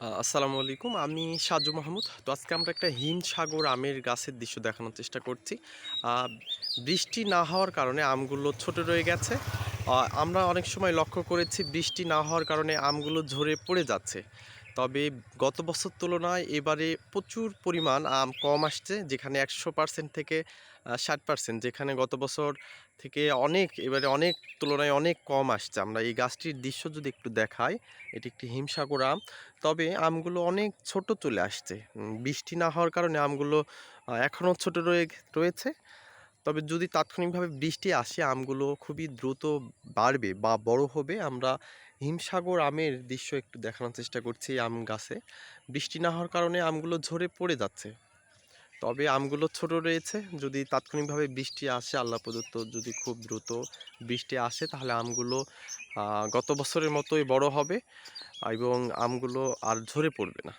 আসসালামু আলাইকুম। আমি সাজু মাহমুদ। তো আজকে আমরা একটা হিম সাগর আমের গাছের দৃশ্য দেখানোর চেষ্টা করছি। বৃষ্টি না হওয়ার কারণে আমগুলো ছোট রয়ে গেছে। আমরা অনেক সময় লক্ষ্য করেছি বৃষ্টি না হওয়ার কারণে আমগুলো ঝরে পড়ে যাচ্ছে। তবে গত বছর তুলনায় এবারে প্রচুর পরিমাণ আম কম আসছে, যেখানে একশো পার্সেন্ট থেকে ষাট পার্সেন্ট যেখানে গত বছর থেকে অনেক, এবারে অনেক তুলনায় অনেক কম আসছে। আমরা এই গাছটির দৃশ্য যদি একটু দেখাই, এটি একটি হিমসাগর আম। তবে আমগুলো অনেক ছোট চলে আসছে। বৃষ্টি না হওয়ার কারণে আমগুলো এখনও ছোট রয়ে, রয়েছে। তবে যদি তাৎক্ষণিকভাবে বৃষ্টি আসে, আমগুলো খুবই দ্রুত বাড়বে বা বড় হবে। আমরা হিমসাগর আমের দৃশ্য একটু দেখানোর চেষ্টা করছি আম গাছে। বৃষ্টি না হওয়ার কারণে আমগুলো ঝরে পড়ে যাচ্ছে। তবে আমগুলো ছোট রয়েছে। যদি তাৎক্ষণিকভাবে বৃষ্টি আসে, আল্লাহ প্রদত্ত যদি খুব দ্রুত বৃষ্টি আসে, তাহলে আমগুলো গত বছরের মতোই বড় হবে এবং আমগুলো আর ঝরে পড়বে না।